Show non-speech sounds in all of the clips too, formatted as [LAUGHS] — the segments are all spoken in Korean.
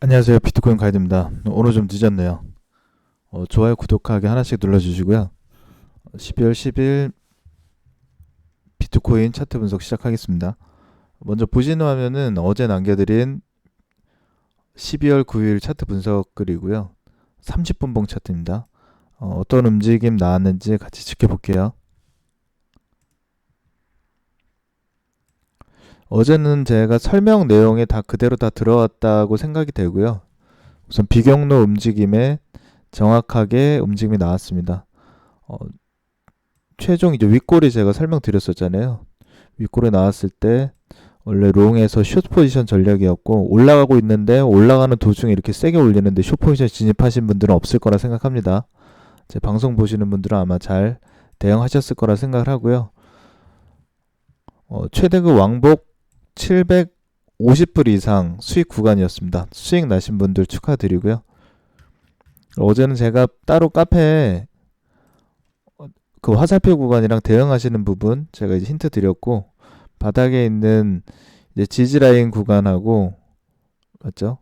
안녕하세요. 비트코인 가이드입니다. 오늘 좀 늦었네요. 어, 좋아요, 구독하기 하나씩 눌러주시고요. 12월 10일 비트코인 차트 분석 시작하겠습니다. 먼저 보시는 화면은 어제 남겨드린 12월 9일 차트 분석 글이고요. 30분봉 차트입니다. 어, 어떤 움직임 나왔는지 같이 지켜볼게요. 어제는 제가 설명 내용에 다 그대로 다 들어왔다고 생각이 되고요. 우선 비경로 움직임에 정확하게 움직임이 나왔습니다. 어, 최종 이제 윗골이 제가 설명드렸었잖아요. 윗골에 나왔을 때 원래 롱에서 숏 포지션 전략이었고 올라가고 있는데 올라가는 도중에 이렇게 세게 올리는데 숏 포지션 진입하신 분들은 없을 거라 생각합니다. 제 방송 보시는 분들은 아마 잘 대응하셨을 거라 생각을 하고요. 어, 최대급 왕복 750불 이상 수익 구간이었습니다. 수익 나신 분들 축하드리고요. 어제는 제가 따로 카페에 그 화살표 구간이랑 대응하시는 부분 제가 이제 힌트 드렸고 바닥에 있는 이제 지지라인 구간하고 맞죠?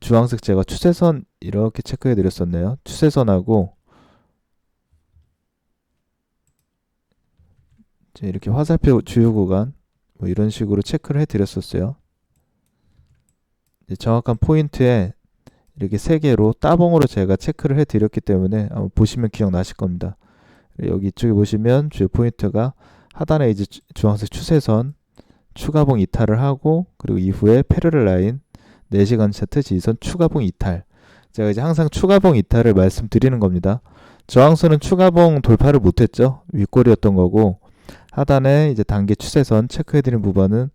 주황색 제가 추세선 이렇게 체크해 드렸었네요. 추세선하고 이렇게 화살표 주요 구간 뭐 이런 식으로 체크를 해 드렸었어요. 정확한 포인트에 이렇게 세 개로 따봉으로 제가 체크를 해 드렸기 때문에 아마 보시면 기억나실 겁니다. 여기 이쪽에 보시면 주요 포인트가 하단에 이제 주황색 추세선 추가봉 이탈을 하고 그리고 이후에 패러렐 라인 4시간 차트 지선 추가봉 이탈 제가 이제 항상 추가봉 이탈을 말씀드리는 겁니다. 저항선은 추가봉 돌파를 못했죠. 윗골이었던 거고 하단에 이제 단계 추세선 체크해드린 부분은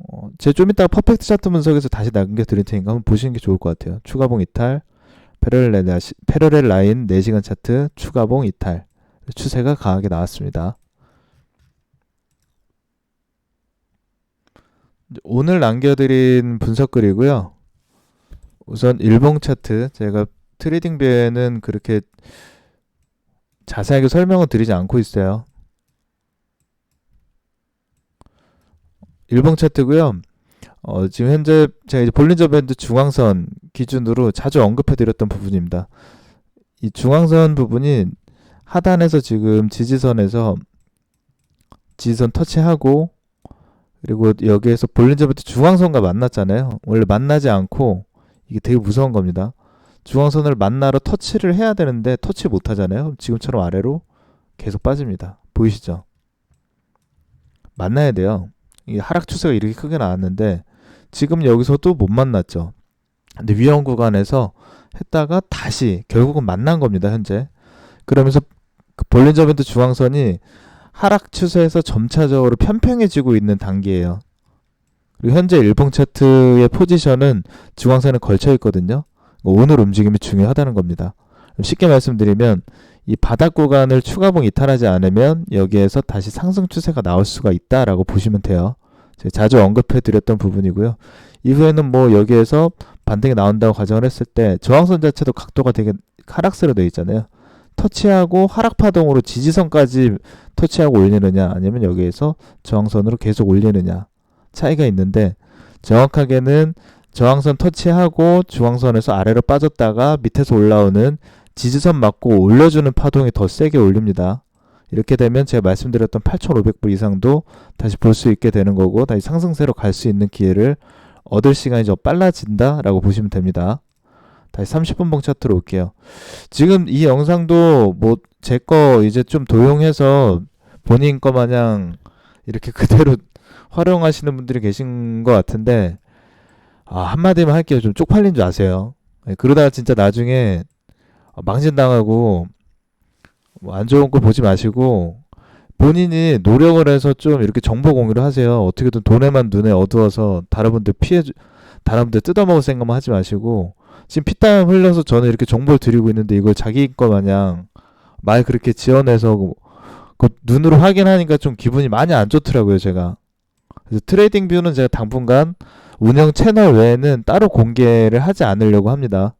어, 제좀 이따가 퍼펙트 차트 분석에서 다시 남겨드릴 테니까 한번 보시는 게 좋을 것 같아요. 추가봉 이탈, 패러렐, 라인 4시간 차트, 추가봉 이탈 추세가 강하게 나왔습니다. 오늘 남겨드린 분석글이고요. 우선 일봉 차트 제가 트레이딩 뷰에는 그렇게 자세하게 설명을 드리지 않고 있어요. 일봉 차트고요. 어, 지금 현재 제가 이제 볼린저 밴드 중앙선 기준으로 자주 언급해드렸던 부분입니다. 이 중앙선 부분이 하단에서 지금 지지선에서 지지선 터치하고 그리고 여기에서 볼린저 밴드 중앙선과 만났잖아요. 원래 만나지 않고 이게 되게 무서운 겁니다. 중앙선을 만나러 터치를 해야 되는데 터치 못 하잖아요. 지금처럼 아래로 계속 빠집니다. 보이시죠? 만나야 돼요. 이 하락 추세가 이렇게 크게 나왔는데 지금 여기서도 못 만났죠. 근데 위험 구간에서 했다가 다시 결국은 만난 겁니다. 현재. 그러면서 그 볼린저 밴드 중앙선이 하락 추세에서 점차적으로 편평해지고 있는 단계예요. 그리고 현재 일봉 차트의 포지션은 중앙선에 걸쳐 있거든요. 오늘 움직임이 중요하다는 겁니다. 쉽게 말씀드리면 이 바닥 구간을 추가봉 이탈하지 않으면 여기에서 다시 상승 추세가 나올 수가 있다라고 보시면 돼요. 자주 언급해 드렸던 부분이고요. 이후에는 뭐 여기에서 반등이 나온다고 가정을 했을 때 저항선 자체도 각도가 되게 하락세로 되어 있잖아요. 터치하고 하락 파동으로 지지선까지 터치하고 올리느냐 아니면 여기에서 저항선으로 계속 올리느냐 차이가 있는데 정확하게는 저항선 터치하고 중앙선에서 아래로 빠졌다가 밑에서 올라오는 지지선 맞고 올려주는 파동이 더 세게 올립니다. 이렇게 되면 제가 말씀드렸던 8,500불 이상도 다시 볼 수 있게 되는 거고 다시 상승세로 갈 수 있는 기회를 얻을 시간이 좀 빨라진다라고 보시면 됩니다. 다시 30분 봉 차트로 올게요. 지금 이 영상도 뭐 제 거 이제 좀 도용해서 본인 거 마냥 이렇게 [LAUGHS] 그대로 활용하시는 분들이 계신 것 같은데 아, 한마디만 할게요. 좀 쪽팔린 줄 아세요. 네, 그러다가 진짜 나중에 망신당하고 뭐 안 좋은 거 보지 마시고 본인이 노력을 해서 좀 이렇게 정보 공유를 하세요. 어떻게든 돈에만 눈에 어두워서 다른 분들 피해 다른 분들 뜯어먹을 생각만 하지 마시고 지금 피땀 흘려서 저는 이렇게 정보를 드리고 있는데 이걸 자기 거 마냥 말 그렇게 지어내서 그, 그 눈으로 확인하니까 좀 기분이 많이 안 좋더라고요, 제가. 그래서 트레이딩 뷰는 제가 당분간 운영 채널 외에는 따로 공개를 하지 않으려고 합니다.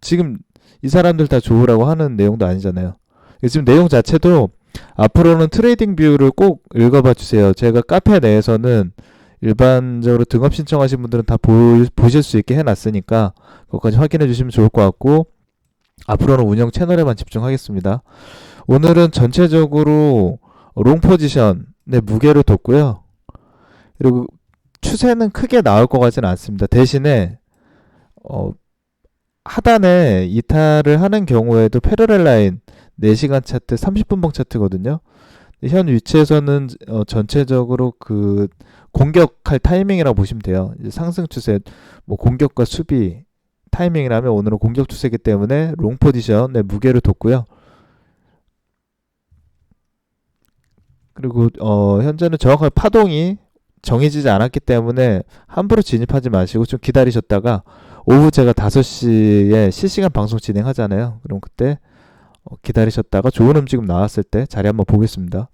지금 이 사람들 다 좋으라고 하는 내용도 아니잖아요. 지금 내용 자체도 앞으로는 트레이딩 뷰를 꼭 읽어봐 주세요. 제가 카페 내에서는 일반적으로 등업 신청하신 분들은 다 보, 보실 수 있게 해놨으니까 그것까지 확인해 주시면 좋을 것 같고 앞으로는 운영 채널에만 집중하겠습니다. 오늘은 전체적으로 롱 포지션의 무게를 뒀고요. 그리고 추세는 크게 나올 것 같지는 않습니다. 대신에 어, 하단에 이탈을 하는 경우에도 패러렐 라인 4시간 차트, 30분봉 차트거든요. 현 위치에서는 어, 전체적으로 그 공격할 타이밍이라고 보시면 돼요. 상승 추세, 뭐 공격과 수비 타이밍이라면 오늘은 공격 추세이기 때문에 롱 포지션의 무게를 뒀고요. 그리고 어, 현재는 정확하게 파동이 정해지지 않았기 때문에 함부로 진입하지 마시고 좀 기다리셨다가 오후 제가 5시에 실시간 방송 진행하잖아요. 그럼 그때 어, 기다리셨다가 좋은 움직임 나왔을 때 자리 한번 보겠습니다.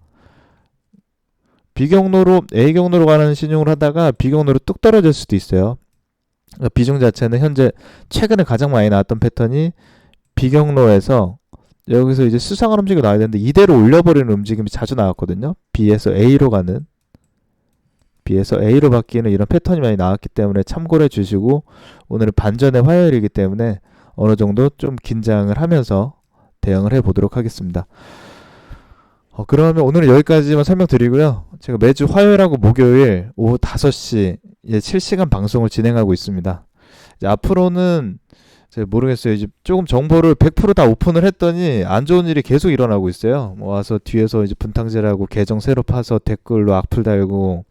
B경로로 A 경로로 가는 신용을 하다가 B 경로로 뚝 떨어질 수도 있어요. 그러니까 비중 자체는 현재 최근에 가장 많이 나왔던 패턴이 B 경로에서 여기서 이제 수상한 움직임이 나와야 되는데 이대로 올려버리는 움직임이 자주 나왔거든요. B에서 A로 가는 B에서 A로 바뀌는 이런 패턴이 많이 나왔기 때문에 참고를 해주시고 오늘은 반전의 화요일이기 때문에 어느 정도 좀 긴장을 하면서 대응을 해보도록 하겠습니다. 어, 그러면 오늘은 여기까지만 설명드리고요. 제가 매주 화요일하고 목요일 오후 5시 예, 실시간 방송을 진행하고 있습니다. 이제 앞으로는 제가 모르겠어요. 이제 조금 정보를 100%다 오픈을 했더니 안 좋은 일이 계속 일어나고 있어요. 뭐 와서 뒤에서 이제 분탕질하고 계정 새로 파서 댓글로 악플 달고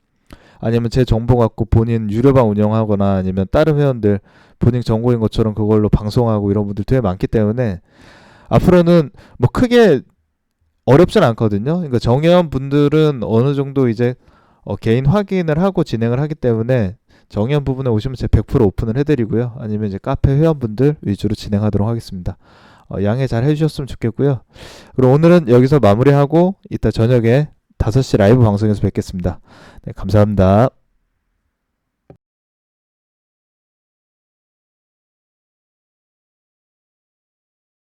아니면 제 정보 갖고 본인 유료방 운영하거나 아니면 다른 회원들 본인 정보인 것처럼 그걸로 방송하고 이런 분들 되게 많기 때문에 앞으로는 뭐 크게 어렵진 않거든요. 그러니까 정회원 분들은 어느 정도 이제 어, 개인 확인을 하고 진행을 하기 때문에 정의원 부분에 오시면 제가 100% 오픈을 해드리고요. 아니면 이제 카페 회원분들 위주로 진행하도록 하겠습니다. 어, 양해 잘 해주셨으면 좋겠고요. 그럼 오늘은 여기서 마무리하고 이따 저녁에 5시 라이브 방송에서 뵙겠습니다. 네, 감사합니다.